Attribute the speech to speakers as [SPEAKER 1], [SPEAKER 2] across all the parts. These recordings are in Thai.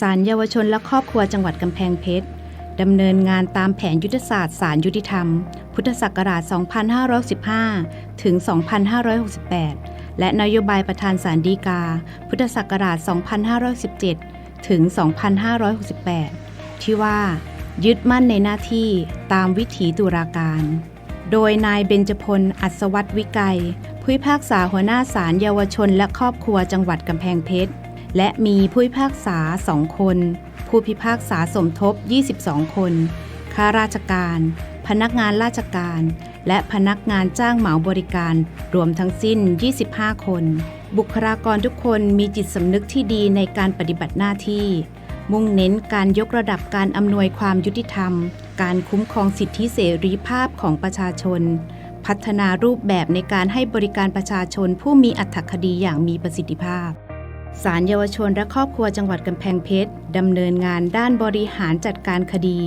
[SPEAKER 1] ศาลเยาวชนและครอบครัวจังหวัดกำแพงเพชรดำเนินงานตามแผนยุทธศาสตร์ศาลยุติธรรม พุทธศักราช 2515 ถึง 2568 และนโยบายประธานศาลฎีกา พุทธศักราช 2517 ถึง 2568 ที่ว่า ยึดมั่นในหน้าที่ตามวิถีตุลาการ โดยนายเบญจพล อัศวัตวิกัยผู้พิพากษาหัวหน้าศาลเยาวชนและครอบครัวจังหวัดกำแพงเพชร และมีผู้พิพากษา 2 คน ผู้พิพากษาสมทบ 22 คน ข้าราชการ พนักงานราชการ และพนักงานจ้างเหมาบริการ รวมทั้งสิ้น 25 คน บุคลากรทุกคนมีจิตสำนึกที่ดีในการปฏิบัติหน้าที่ มุ่งเน้นการยกระดับการอำนวยความยุติธรรม การคุ้มครองสิทธิเสรีภาพของประชาชนพัฒนารูปแบบในการให้บริการประชาชนผู้มีอัตคดีอย่างมีประสิทธิภาพ ศาลเยาวชนและครอบครัวจังหวัดกำแพงเพชรดำเนินงานด้านบริหารจัดการคดี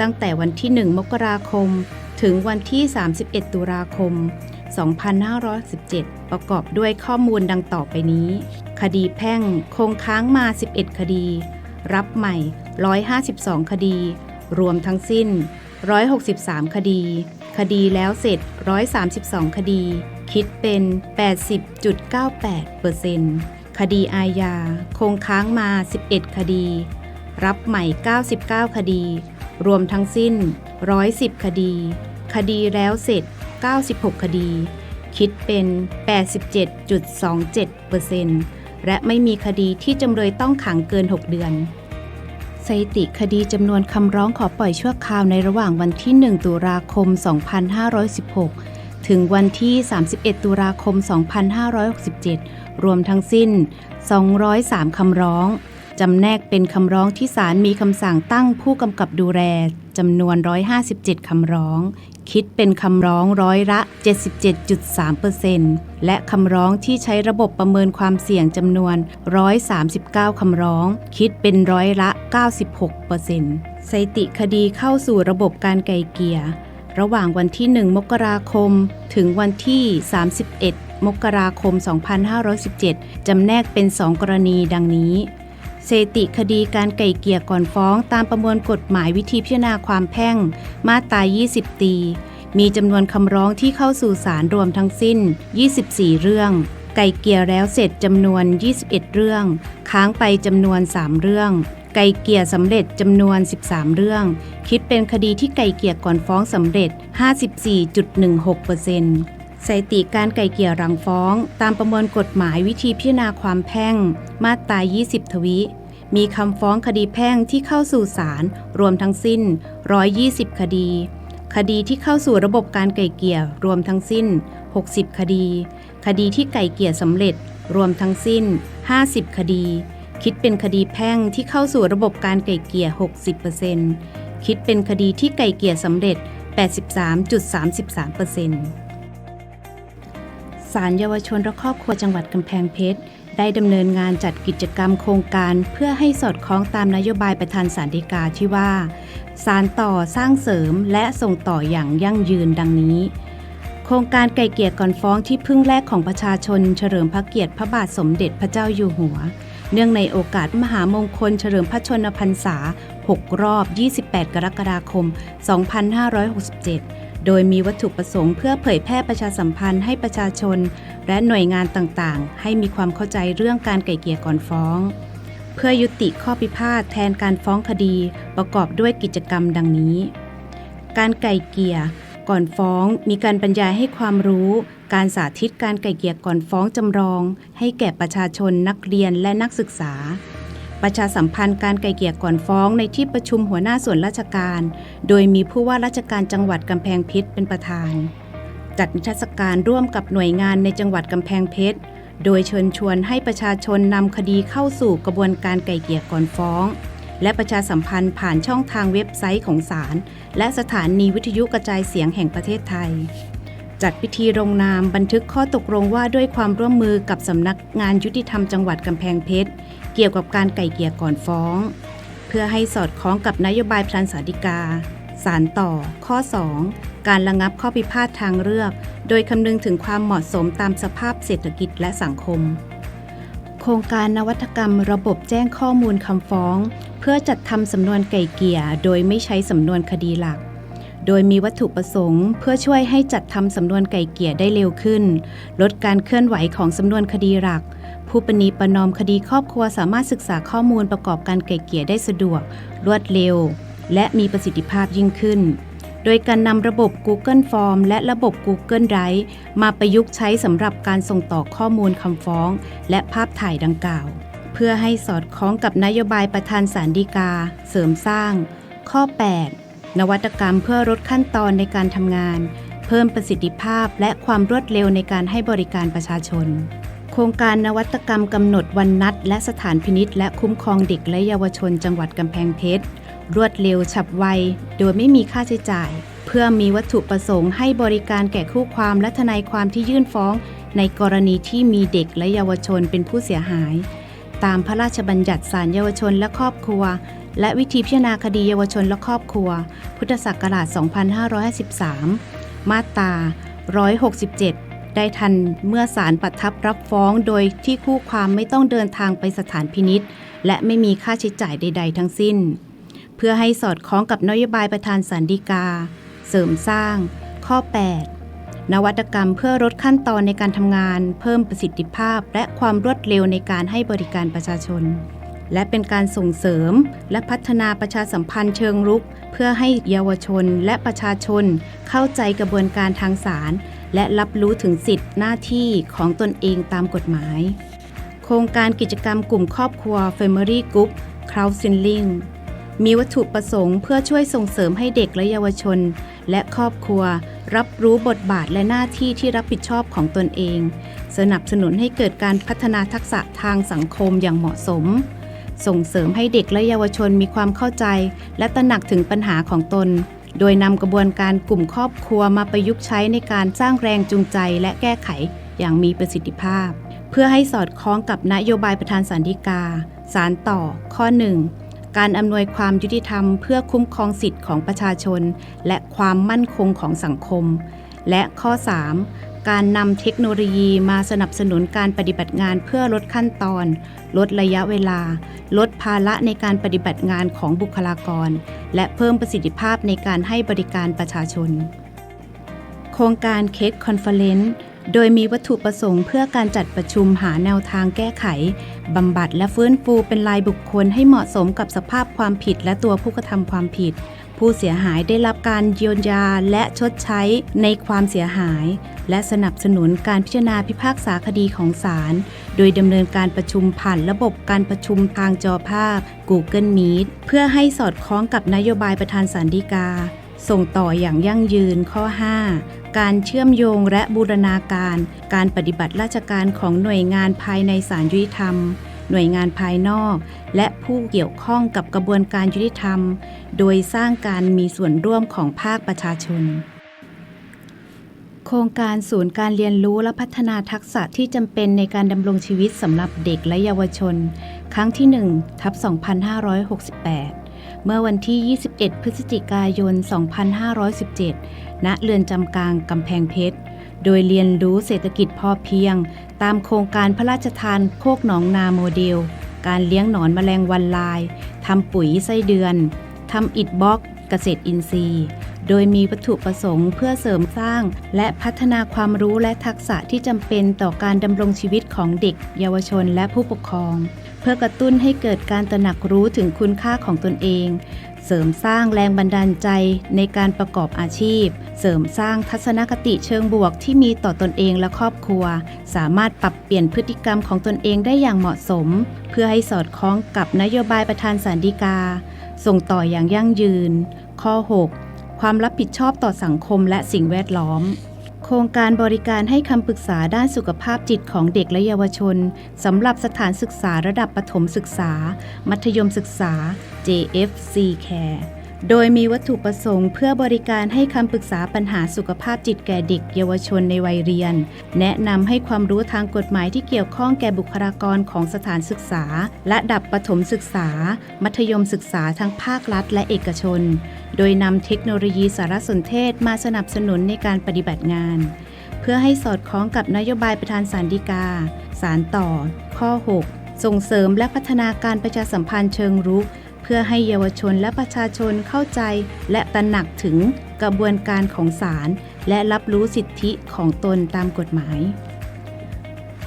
[SPEAKER 1] ตั้งแต่วันที่ 1 มกราคม ถึงวันที่ 31 ตุลาคม 2517 ประกอบด้วยข้อมูลดังต่อไปนี้ คดีแพ่งคงค้างมา 11 คดี รับใหม่ 152 คดี รวมทั้งสิ้น 163 คดี คดีแล้วเสร็จ 132 คดี คิดเป็น 80.98% คดีอาญา คงค้างมา 11 คดี รับใหม่ 99 คดี รวมทั้งสิ้น 110 คดี คดีแล้วเสร็จ 96 คดี คิดเป็น 87.27%และไม่มีคดีที่จำเลยต้องขังเกิน 6 เดือนสถิติคดีจำนวนคำร้องขอปล่อยชั่วคราวในระหว่างวันที่ 1 ตุลาคม 2516 ถึงวันที่ 31 ตุลาคม 2567 รวมทั้งสิ้น 203 คำร้อง จำแนกเป็นคำร้องที่ศาลมีคำสั่งตั้งผู้กำกับดูแลจำนวน 157 คำร้อง คิดเป็นคำร้องร้อยละ 77.3%และคำร้องที่ใช้ระบบประเมินความเสี่ยงจำนวน 139 คำร้อง คิดเป็นร้อยละ 96%สถิติคดีเข้าสู่ระบบการไกลเกลี่ย ระหว่างวันที่ 1 มกราคม ถึงวันที่ 31 มกราคม 2517 จำแนกเป็น 2 กรณีดังนี้สถิติคดีการไก่เกี่ยก่อนฟ้องตามประมวลกฎหมายวิธีพิจารณาความแพ่ง มาตรา 20 ตี มีจำนวนคำร้องที่เข้าสู่ศาลรวมทั้งสิ้น 24 เรื่องไก่เกี่ยแล้วเสร็จจำนวน 21 เรื่อง ค้างไปจำนวน 3 เรื่อง ไก่เกลี่ยสำเร็จจำนวน 13 เรื่อง คิดเป็นคดีที่ไก่เกลี่ยก่อนฟ้องสำเร็จ 54.16%สถิติการไก่เกลี่ยหลังฟ้อง ตามประมวลกฎหมายวิธีพิจารณาความแพ่ง มาตรา 20 ทวิมีคำฟ้องคดีแพ่งที่เข้าสู่ศาลรวมทั้งสิ้น 120 คดี คดีที่เข้าสู่ระบบการไก่เกลี่ยรวมทั้งสิ้น 60 คดี คดีที่ไก่เกลี่ยสำเร็จรวมทั้งสิ้น 50 คดี คิดเป็นคดีแพ่งที่เข้าสู่ระบบการไก่เกลี่ย 60%คิดเป็นคดีที่ไก่เกลี่ยสำเร็จ 83.33%ศาลเยาวชนและครอบครัวจังหวัดกำแพงเพชรได้ดำเนินงานจัดกิจกรรมโครงการเพื่อให้สอดคล้องตามนโยบายประธานสารดีกาที่ว่า สารต่อสร้างเสริมและส่งต่ออย่างยั่งยืนดังนี้ โครงการไก่เกลี่ยก่อนฟ้องที่พึ่งแรกของประชาชน เฉลิมพระเกียรติพระบาทสมเด็จพระเจ้าอยู่หัว เนื่องในโอกาสมหามงคลเฉลิมพระชนมพรรษา 6 รอบ 28 กรกฎาคม 2567 โดยมีวัตถุประสงค์เพื่อเผยแพร่ประชาสัมพันธ์ให้ประชาชน และหน่วยงานต่างๆ ให้มีความเข้าใจเรื่องการไก่เกี่ยก่อนฟ้อง เพื่อยุติข้อพิพาทแทนการฟ้องคดีประกอบด้วยกิจกรรมดังนี้ การไก่เกี่ย ก่อนฟ้องมีการบรรยายให้ความรู้ การสาธิตการไก่เกลี่ยก่อนฟ้องจำลอง ให้แก่ประชาชนนักเรียนและนักศึกษา ประชาสัมพันธ์การไก่เกลี่ยก่อนฟ้องในที่ประชุมหัวหน้าส่วนราชการ โดยมีผู้ว่าราชการจังหวัดกำแพงเพชรเป็นประธาน จัดนิทรรศการร่วมกับหน่วยงานในจังหวัดกำแพงเพชรโดยเชิญชวนให้ประชาชนนำคดีเข้าสู่กระบวนการไก่เกลี่ยก่อนฟ้อง และประชาสัมพันธ์ผ่านช่องทางเว็บไซต์ของศาลและสถานีวิทยุกระจายเสียงแห่งประเทศไทย จัดพิธีลงนามบันทึกข้อตกลงว่าด้วยความร่วมมือกับสำนักงานยุติธรรมจังหวัดกำแพงเพชรเกี่ยวกับการไก่เกลี่ยก่อนฟ้อง เพื่อให้สอดคล้องกับนโยบายพลันสาธิกาสารต่อ ข้อ 2 การระงับข้อพิพาททางเลือก โดยคำนึงถึงความเหมาะสมตามสภาพเศรษฐกิจและสังคม ครงการนวัตกรรมระบบแจ้งข้อมูลคำฟ้อง เพื่อจัดทำสำนวนไก่เกี่ย โดยไม่ใช้สำนวนคดีหลัก โดยมีวัตถุประสงค์ เพื่อช่วยให้จัดทำสำนวนไก่เกี่ยได้เร็วขึ้น ลดการเคลื่อนไหวของสำนวนคดีหลัก ผู้ปณีประนอมคดีครอบครัวสามารถศึกษาข้อมูลประกอบการไก่เกี่ยได้สะดวก รวดเร็ว และมีประสิทธิภาพยิ่งขึ้น โดยการนำระบบ Google Form และระบบ Google Drive มาประยุกต์ใช้สำหรับการส่งต่อข้อมูลคำฟ้อง และภาพถ่ายดังกล่าว เพื่อให้สอดคล้องกับนโยบายประธานสารดีกา เสริมสร้าง ข้อ 8 นวัตกรรมเพื่อลดขั้นตอนในการทำงาน เพิ่มประสิทธิภาพและความรวดเร็วในการให้บริการประชาชน โครงการนวัตกรรมกำหนดวันนัด และสถานพินิษและคุ้มครองเด็กและเยาวชนจังหวัดกำแพงเพชร รวดเร็วฉับไว โดยไม่มีค่าใช้จ่าย เพื่อมีวัตถุประสงค์ให้บริการแก่คู่ความและทนายความที่ยื่นฟ้อง ในกรณีที่มีเด็กและเยาวชนเป็นผู้เสียหาย ตามพระราชบัญญัติศาลเยาวชนและครอบครัว และวิธีพิจารณาคดีเยาวชนและครอบครัว พุทธศักราช 2553 มาตรา 167ได้ทันเมื่อศาลประทับรับฟ้องโดยที่คู่ความไม่ต้องเดินทางไปสถานพินิษและไม่มีค่าใช้จ่ายใด ๆ ทั้งสิ้น เพื่อให้สอดคล้องกับนโยบายประธานสันดีกา เสริมสร้าง ข้อ 8 นวัตกรรมเพื่อลดขั้นตอนในการทำงาน เพิ่มประสิทธิภาพ และความรวดเร็วในการให้บริการประชาชน และเป็นการส่งเสริม และพัฒนาประชาสัมพันธ์เชิงรุก เพื่อให้เยาวชนและประชาชน เข้าใจกระบวนการทางศาลและรับรู้ถึงสิทธิหน้าที่ของตนเองตามกฎหมาย โครงการกิจกรรมกลุ่มครอบครัว Family Group Counseling มีวัตถุประสงค์เพื่อช่วยส่งเสริมให้เด็กและเยาวชน และครอบครัว รับรู้บทบาทและหน้าที่ที่รับผิดชอบของตนเอง สนับสนุนให้เกิดการพัฒนาทักษะทางสังคมอย่างเหมาะสม ส่งเสริมให้เด็กและเยาวชนมีความเข้าใจ และตระหนักถึงปัญหาของตน โดยนำกระบวนการกลุ่มครอบครัวมาประยุกต์ใช้ในการสร้างแรงจูงใจและแก้ไขอย่างมีประสิทธิภาพ เพื่อให้สอดคล้องกับนโยบายประธานสันติกา สารต่อ ข้อ 1 การอำนวยความยุติธรรมเพื่อคุ้มครองสิทธิของประชาชน และความมั่นคงของสังคม และข้อ 3 การนำเทคโนโลยีมาสนับสนุนการปฏิบัติงานเพื่อลดขั้นตอน ลดระยะเวลา ลดภาระในการปฏิบัติงานของบุคลากร และเพิ่มประสิทธิภาพในการให้บริการประชาชน โครงการเคสคอนเฟอเรนซ์ โดยมีวัตถุประสงค์เพื่อการจัดประชุมหาแนวทางแก้ไข บำบัดและฟื้นฟูเป็นรายบุคคลให้เหมาะสมกับสภาพความผิดและตัวผู้กระทำความผิด ผู้เสียหายได้รับการเยียวยาและชดใช้ในความเสียหาย และสนับสนุนการพิจารณาพิพากษาคดีของศาลโดยดำเนินการประชุมผ่านระบบการประชุมทางจอภาพ Google Meet เพื่อให้สอดคล้องกับนโยบายประธานสันติกา ส่งต่ออย่างยั่งยืนข้อ 5 การเชื่อมโยงและบูรณาการ การปฏิบัติราชการของหน่วยงานภายในศาลยุติธรรม หน่วยงานภายนอก และผู้เกี่ยวข้องกับกระบวนการยุติธรรม โดยสร้างการมีส่วนร่วมของภาคประชาชน โครงการศูนย์การเรียนรู้และพัฒนาทักษะที่จำเป็นในการดำรงชีวิตสำหรับเด็กและเยาวชน ครั้งที่1ทับ2568 เมื่อวันที่ 21 พฤศจิกายน 2517 ณ เรือนจำกลางกำแพงเพชร โดยเรียนรู้เศรษฐกิจพอเพียง ตามโครงการพระราชทานโคกหนองนาโมเดล การเลี้ยงหนอนแมลงวันลาย ทำปุ๋ยไส้เดือน ทำอิฐบล็อก เกษตรอินทรีย์ โดยมีวัตถุประสงค์เพื่อเสริมสร้าง และพัฒนาความรู้และทักษะที่จำเป็นต่อการดำรงชีวิตของเด็ก เยาวชนและผู้ปกครอง เพื่อกระตุ้นให้เกิดการตระหนักรู้ถึงคุณค่าของตนเอง เสริมสร้างแรงบันดาลใจในการประกอบอาชีพ เสริมสร้างทัศนคติเชิงบวกที่มีต่อตนเองและครอบครัว สามารถปรับเปลี่ยนพฤติกรรมของตนเองได้อย่างเหมาะสม เพื่อให้สอดคล้องกับนโยบายประธานสันติกา ส่งต่ออย่างยั่งยืน ข้อ 6 ความรับผิดชอบต่อสังคมและสิ่งแวดล้อม โครงการบริการให้คำปรึกษาด้านสุขภาพจิตของเด็กและเยาวชนสำหรับสถานศึกษาระดับประถมศึกษา มัธยมศึกษา JFC Care โดยมีวัตถุประสงค์เพื่อบริการให้คำปรึกษาปัญหาสุขภาพจิตแก่เด็กเยาวชนในวัยเรียน แนะนำให้ความรู้ทางกฎหมายที่เกี่ยวข้องแก่บุคลากรของสถานศึกษา และดับประถมศึกษา มัธยมศึกษาทั้งภาครัฐและเอกชน โดยนำเทคโนโลยีสารสนเทศมาสนับสนุนในการปฏิบัติงาน เพื่อให้สอดคล้องกับนโยบายประธานสารดีกา สารต่อ ข้อ 6 ส่งเสริมและพัฒนาการประชาสัมพันธ์เชิงรุก พื่อให้เยาวชนและประชาชนเข้าใจ และตระหนักถึงกระบวนการของศาลและรับรู้สิทธิของตนตามกฎหมาย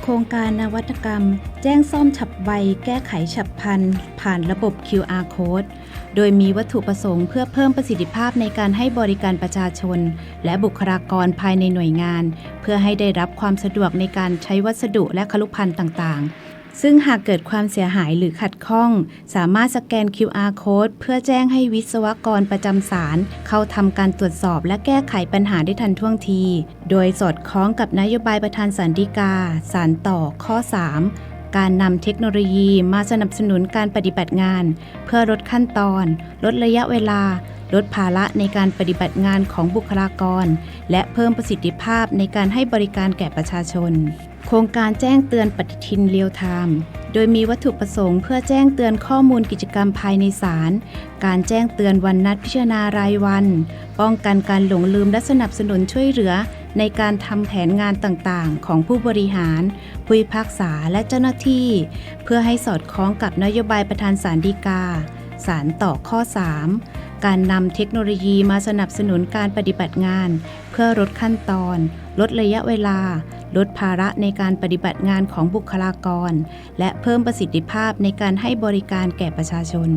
[SPEAKER 1] โครงการนวัตกรรม แจ้งซ่อมฉับไวแก้ไขฉับพลัน ผ่านระบบ QR code โดยมีวัตถุประสงค์เพื่อเพิ่มประสิทธิภาพในการให้บริการประชาชน และบุคลากรภายในหน่วยงาน เพื่อให้ได้รับความสะดวกในการใช้วัสดุและคลุภัณฑ์ต่างๆ ซึ่งหากเกิดความเสียหายหรือขัดข้อง สามารถสแกน QR code เพื่อแจ้งให้วิศวกรประจำศาลเข้าทำการตรวจสอบและแก้ไขปัญหาได้ทันท่วงที โดยสอดคล้องกับนโยบายประธานสันติกาสารต่อข้อ 3 การนำเทคโนโลยีมาสนับสนุนการปฏิบัติงาน เพื่อลดขั้นตอน ลดระยะเวลา ลดภาระในการปฏิบัติงานของบุคลากร และเพิ่มประสิทธิภาพในการให้บริการแก่ประชาชน โครงการแจ้งเตือนปฏิทินเรียลไทม์โดยมีวัตถุประสงค์เพื่อแจ้งเตือนข้อมูลกิจกรรมภายในศาล การแจ้งเตือนวันนัดพิจารณารายวัน ป้องกันการหลงลืมและสนับสนุนช่วยเหลือ ในการทำแผนงานต่างๆ ของผู้บริหาร ผู้พิพากษาและเจ้าหน้าที่ เพื่อให้สอดคล้องกับนโยบายประธานสารดีกาสารต่อข้อ 3 การนำเทคโนโลยีมาสนับสนุนการปฏิบัติงาน เพื่อลดขั้นตอน ลดระยะเวลา ลดภาระในการปฏิบัติงานของบุคลากร และเพิ่มประสิทธิภาพในการให้บริการแก่ประชาชน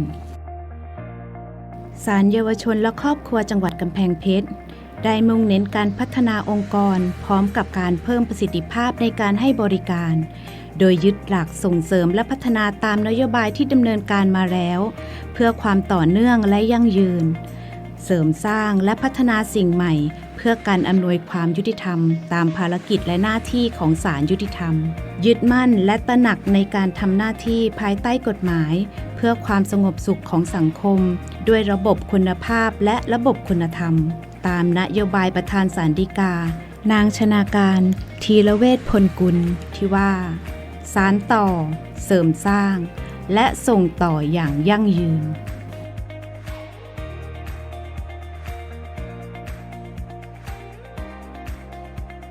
[SPEAKER 1] ศาลเยาวชนและครอบครัวจังหวัดกำแพงเพชรได้มุ่งเน้นการพัฒนาองค์กร พร้อมกับการเพิ่มประสิทธิภาพในการให้บริการ โดยยึดหลักส่งเสริมและพัฒนาตามนโยบายที่ดำเนินการมาแล้ว เพื่อความต่อเนื่องและยั่งยืน เสริมสร้างและพัฒนาสิ่งใหม่ พื่อการอำนวยความยุติธรรม ตามภารกิจและหน้าที่ของศาลยุติธรรม ยึดมั่นและตระหนักในการทำหน้าที่ภายใต้กฎหมาย เพื่อความสงบสุขของสังคม ด้วยระบบคุณภาพและระบบคุณธรรม ตามนโยบายประธานสารดีกา นางชนาการ ทีละเวทพลกุล ที่ว่า สารต่อ เสริมสร้าง และส่งต่ออย่างยั่งยืน